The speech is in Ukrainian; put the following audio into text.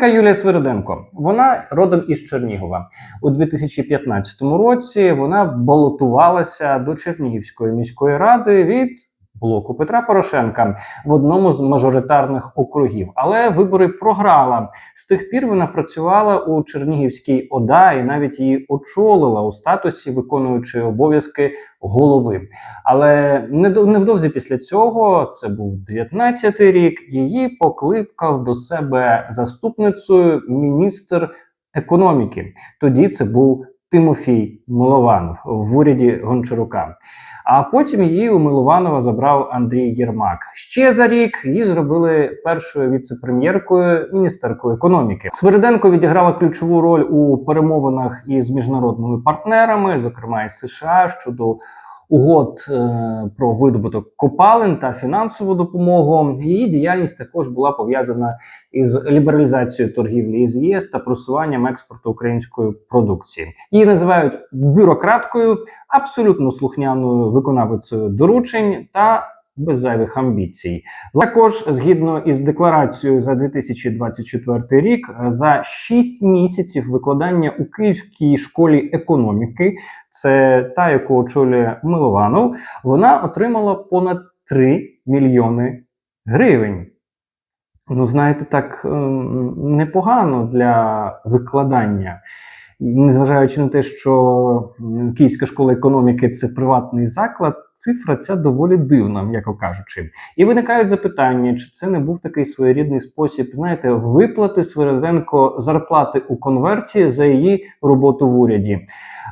така Юлія Свириденко? Вона родом із Чернігова. У 2015 році вона балотувалася до Чернігівської міської ради від блоку Петра Порошенка в одному з мажоритарних округів. Але вибори програла. З тих пір вона працювала у Чернігівській ОДА і навіть її очолила у статусі виконуючої обов'язки голови. Але невдовзі після цього, це був 19-й рік, її покликав до себе заступницею міністр економіки. Тоді це був Тимофій Милованов в уряді Гончарука. А потім її у Милованова забрав Андрій Єрмак. Ще за рік її зробили першою віце-прем'єркою міністеркою економіки. Свириденко відіграла ключову роль у перемовинах із міжнародними партнерами, зокрема із США, щодо угод е, про видобуток копалин та фінансову допомогу. Її діяльність також була пов'язана із лібералізацією торгівлі із ЄС та просуванням експорту української продукції. Її називають бюрократкою, абсолютно слухняною виконавицею доручень та без зайвих амбіцій. Також, згідно із декларацією за 2024 рік, за 6 місяців викладання у Київській школі економіки, це та, яку очолює Милованов, вона отримала понад 3 мільйони гривень. Ну, знаєте, так ем, непогано для викладання. Незважаючи на те, що Київська школа економіки це приватний заклад, цифра ця доволі дивна, м'яко кажучи. І виникають запитання, чи це не був такий своєрідний спосіб, знаєте, виплати Свириденко зарплати у конверті за її роботу в уряді.